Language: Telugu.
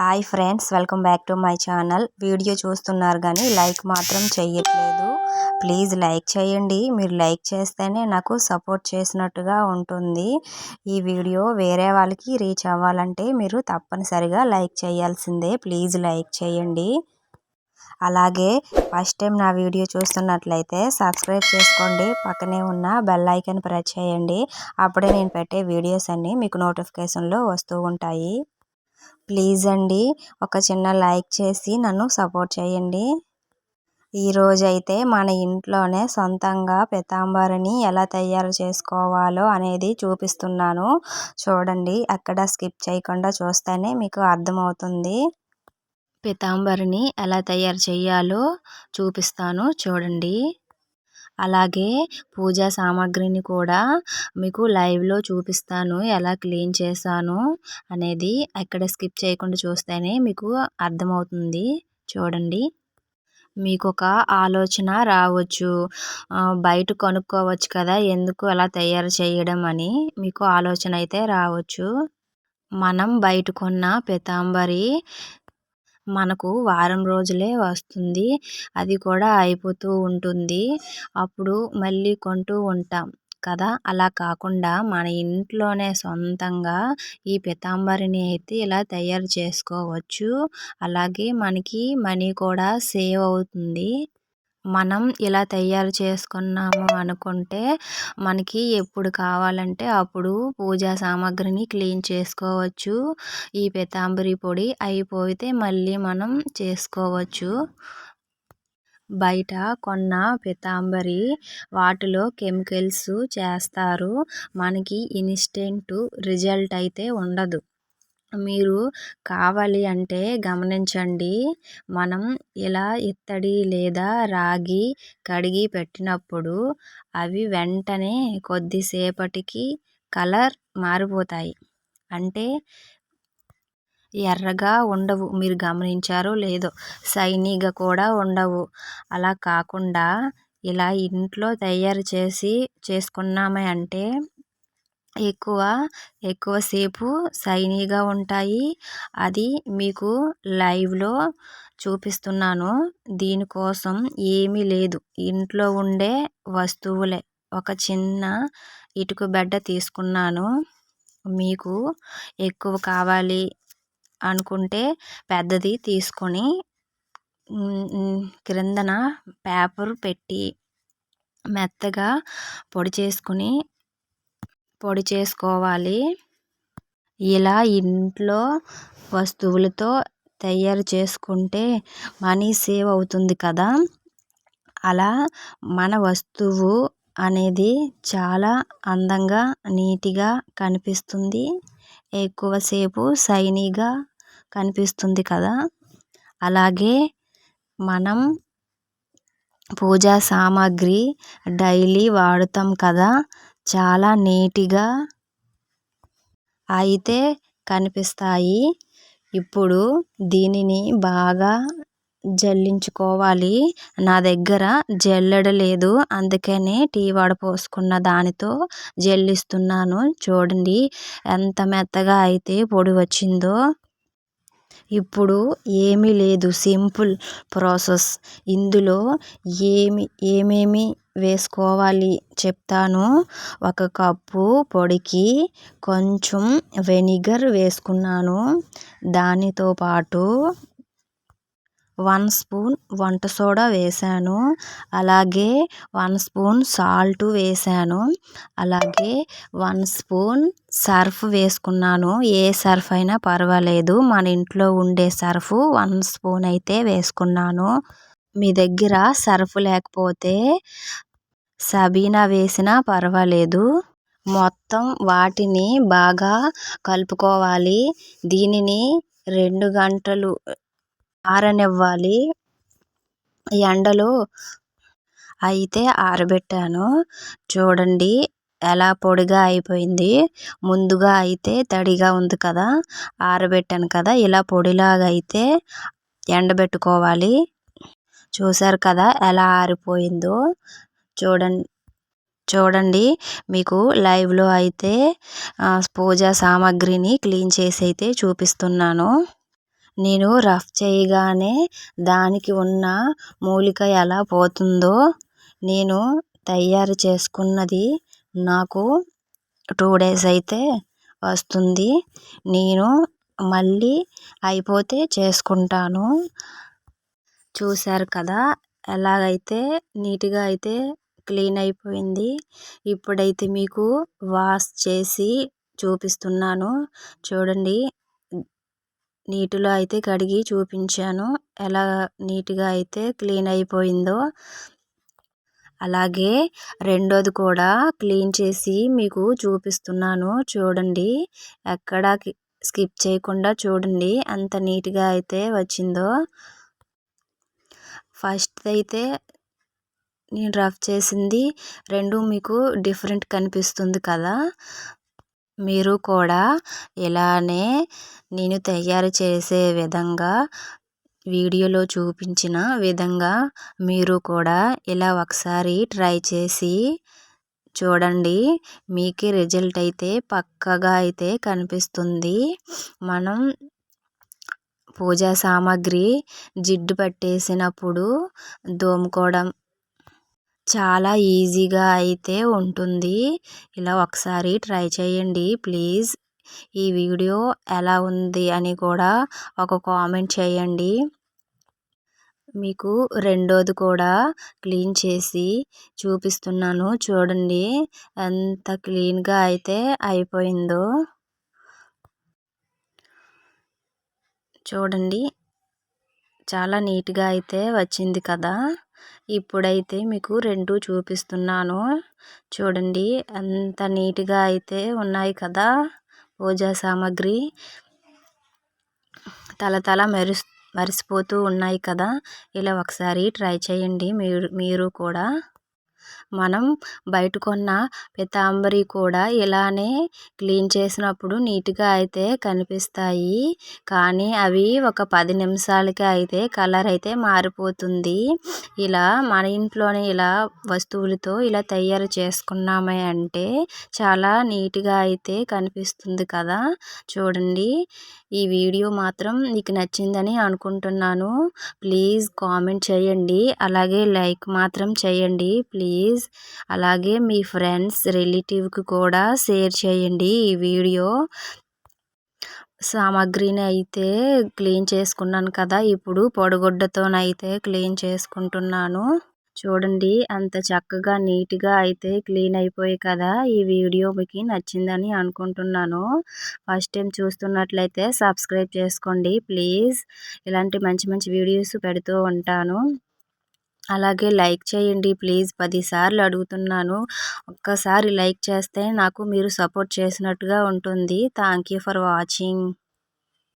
Hi friends welcome back to my channel. Video చూస్తున్నారు కానీ లైక్ మాత్రం చేయట్లేదు ప్లీజ్ లైక్ చేయండి. మీరు లైక్ చేస్తేనే నాకు సపోర్ట్ చేసినట్టుగా ఉంటుంది. ఈ వీడియో వేరే వాళ్ళకి రీచ్ అవ్వాలంటే మీరు తప్పనిసరిగా లైక్ చేయాల్సిందే. ప్లీజ్ లైక్ చేయండి. అలాగే ఫస్ట్ టైం నా వీడియో చూస్తున్నట్లయితే సబ్స్క్రైబ్ చేసుకోండి. పక్కనే ఉన్న బెల్ ఐకన్ ప్రెస్ చేయండి. అప్పుడే నేను పెట్టే వీడియోస్ అన్నీ మీకు నోటిఫికేషన్లో వస్తూ ఉంటాయి. ప్లీజ్ అండి ఒక చిన్న లైక్ చేసి నన్ను సపోర్ట్ చేయండి. ఈరోజైతే మన ఇంట్లోనే సొంతంగా పితాంబరిని ఎలా తయారు చేసుకోవాలో అనేది చూపిస్తున్నాను. చూడండి అక్కడ స్కిప్ చేయకుండా చూస్తేనే మీకు అర్థమవుతుంది. పితాంబరిని ఎలా తయారు చేయాలో చూపిస్తాను చూడండి. అలాగే పూజా సామాగ్రిని కూడా మీకు లైవ్లో చూపిస్తాను. ఎలా క్లీన్ చేశాను అనేది అక్కడ స్కిప్ చేయకుండా చూస్తేనే మీకు అర్థమవుతుంది. చూడండి. మీకు ఒక ఆలోచన రావచ్చు. బయట కొనుక్కోవచ్చు కదా ఎందుకు అలా తయారు చేయడం అని మీకు ఆలోచన అయితే రావచ్చు. మనం బయట కొన్న పితాంబరి మనకు వారం రోజులే వస్తుంది. అది కూడా అయిపోతూ ఉంటుంది. అప్పుడు మళ్ళీ కొంటూ ఉంటాం కదా! అలా కాకుండా మన ఇంట్లోనే సొంతంగా ఈ పితాంబరిని అయితే ఇలా తయారు చేసుకోవచ్చు. అలాగే మనకి మనీ కూడా సేవ్ అవుతుంది. మనం ఇలా తయారు చేసుకున్నాము అనుకుంటే మనకి ఎప్పుడు కావాలంటే అప్పుడు పూజా సామాగ్రిని క్లీన్ చేసుకోవచ్చు. ఈ పితాంబరి పొడి అయిపోతే మళ్ళీ మనం చేసుకోవచ్చు. బయట కొన్న పితాంబరి వాటిలో కెమికల్స్ చేస్తారు. మనకి ఇన్స్టెంట్ రిజల్ట్ అయితే ఉండదు. మీరు కావాలి అంటే గమనించండి. మనం ఇలా ఇత్తడి లేదా రాగి కడిగి పెట్టినప్పుడు అవి వెంటనే కొద్దిసేపటికి కలర్ మారిపోతాయి. అంటే ఎర్రగా ఉండవు. మీరు గమనించారో లేదో షైనీగా కూడా ఉండవు. అలా కాకుండా ఇలా ఇంట్లో తయారు చేసి చేసుకున్నామంటే అంటే ఎక్కువ ఎక్కువసేపు షైనీగా ఉంటాయి. అది మీకు లైవ్లో చూపిస్తున్నాను. దీనికోసం ఏమీ లేదు. ఇంట్లో ఉండే వస్తువులే. ఒక చిన్న ఇటుక బెడ్డ తీసుకున్నాను. మీకు ఎక్కువ కావాలి అనుకుంటే పెద్దది తీసుకొని క్రిందన పేపర్ పెట్టి మెత్తగా పొడి చేసుకుని పొడి చేసుకోవాలి. ఇలా ఇంట్లో వస్తువులతో తయారు చేసుకుంటే మనీ సేవ్ అవుతుంది కదా. అలా మన వస్తువు అనేది చాలా అందంగా నీట్గా కనిపిస్తుంది. ఎక్కువసేపు షైనీగా కనిపిస్తుంది కదా. అలాగే మనం పూజా సామాగ్రి డైలీ వాడుతాం కదా. చాలా నీట్గా అయితే కనిపిస్తాయి. ఇప్పుడు దీనిని బాగా జల్లించుకోవాలి. నా దగ్గర జల్లెడ లేదు. అందుకనే టీ వడపోసుకున్న దానితో జల్లిస్తున్నాను. చూడండి ఎంత మెత్తగా అయితే పొడి వచ్చిందో. ఇప్పుడు ఏమీ లేదు. Simple process. ఇందులో ఏమి ఏమేమి వేసుకోవాలి. చెప్తాను. ఒక కప్పు పొడికి కొంచెం వెనిగర్ వేసుకున్నాను. దానితో పాటు వన్ స్పూన్ వంట సోడా వేసాను. అలాగే వన్ స్పూన్ సాల్ట్ వేసాను. అలాగే వన్ స్పూన్ సర్ఫ్ వేసుకున్నాను. ఏ సర్ఫ్ అయినా పర్వాలేదు. మన ఇంట్లో ఉండే సర్ఫ్ వన్ స్పూన్ అయితే వేసుకున్నాను. మీ దగ్గర సర్ఫ్ లేకపోతే సబీనా వేసినా పర్వాలేదు. మొత్తం వాటిని బాగా కలుపుకోవాలి. దీనిని రెండు గంటలు ఆరనివ్వాలి. ఎండలో అయితే ఆరబెట్టాను. చూడండి ఎలా పొడిగా అయిపోయింది. ముందుగా అయితే తడిగా ఉంది కదా ఆరబెట్టాను కదా ఇలా పొడిలాగా అయితే ఎండబెట్టుకోవాలి. చూసారు కదా ఎలా ఆరిపోయిందో. చూడండి. చూడండి మీకు లైవ్లో అయితే పూజా సామాగ్రిని క్లీన్ చేసి అయితే చూపిస్తున్నాను. నేను రఫ్ చేయగానే దానికి ఉన్న మూలిక ఎలా పోతుందో నేను తయారు చేసుకున్నది నాకు టూ డేస్ అయితే వస్తుంది. నేను మళ్ళీ అయిపోతే చేసుకుంటాను. చూశారు కదా ఎలాగైతే నీట్గా అయితే క్లీన్ అయిపోయింది. ఇప్పుడైతే మీకు వాష్ చేసి చూపిస్తున్నాను. చూడండి నీటిలో అయితే కడిగి చూపించాను. ఎలా నీట్గా అయితే క్లీన్ అయిపోయిందో. అలాగే రెండోది కూడా క్లీన్ చేసి మీకు చూపిస్తున్నాను. చూడండి ఎక్కడ స్కిప్ చేయకుండా చూడండి అంత నీట్గా అయితే వచ్చిందో. ఫస్ట్ అయితే నేను రఫ్ చేసింది రెండు మీకు డిఫరెంట్ కనిపిస్తుంది కదా. మీరు కూడా ఇలానే నేను తయారు చేసే విధంగా వీడియోలో చూపించిన విధంగా మీరు కూడా ఇలా ఒకసారి ట్రై చేసి చూడండి. మీకే రిజల్ట్ అయితే పక్కగా అయితే కనిపిస్తుంది. మనం పూజా సామాగ్రి జిడ్డు పట్టేసినప్పుడు దోముకోవడం చాలా ఈజీగా అయితే ఉంటుంది. ఇలా ఒకసారి ట్రై చేయండి. ప్లీజ్ ఈ వీడియో ఎలా ఉంది అని కూడా ఒక కామెంట్ చేయండి. మీకు రెండోది కూడా క్లీన్ చేసి చూపిస్తున్నాను. చూడండి ఎంత క్లీన్గా అయితే అయిపోయిందో. చూడండి చాలా నీట్గా అయితే వచ్చింది కదా. ఇప్పుడైతే మీకు రెండు చూపిస్తున్నాను. చూడండి అంత నీట్గా అయితే ఉన్నాయి కదా పూజా సామాగ్రి. తల తల మెరుస్ మరిసిపోతూ ఉన్నాయి కదా. ఇలా ఒకసారి ట్రై చేయండి మీరు మీరు కూడా. మనం బయట కొన్న పితాంబరి కూడా ఇలానే క్లీన్ చేసినప్పుడు నీట్గా అయితే కనిపిస్తాయి. కానీ అవి ఒక పది నిమిషాలకి అయితే కలర్ అయితే మారిపోతుంది. ఇలా మన ఇంట్లోనే ఇలా వస్తువులతో ఇలా తయారు చేసుకున్నామే అంటే చాలా నీట్గా అయితే కనిపిస్తుంది కదా. చూడండి. ఈ వీడియో మాత్రం మీకు నచ్చిందని అనుకుంటున్నాను. ప్లీజ్ కామెంట్ చేయండి. అలాగే లైక్ మాత్రం చేయండి. ప్లీజ్. అలాగే మీ ఫ్రెండ్స్ రిలేటివ్కి కూడా షేర్ చేయండి ఈ వీడియో. సామాగ్రిని అయితే క్లీన్ చేసుకున్నాను కదా ఇప్పుడు పొడిగుడ్డతోనైతే క్లీన్ చేసుకుంటున్నాను. చూడండి అంత చక్కగా నీట్గా అయితే క్లీన్ అయిపోయాయి కదా ఈ వీడియో మీకు నచ్చిందని అనుకుంటున్నాను. ఫస్ట్ టైం చూస్తున్నట్లయితే సబ్స్క్రైబ్ చేసుకోండి ప్లీజ్. ఇలాంటి మంచి మంచి వీడియోస్ పెడుతూ ఉంటాను. అలాగే లైక్ చేయండి ప్లీజ్. పదిసార్లు అడుగుతున్నాను. ఒక్కసారి లైక్ చేస్తే నాకు మీరు సపోర్ట్ చేసినట్టుగా ఉంటుంది. Thank you for watching.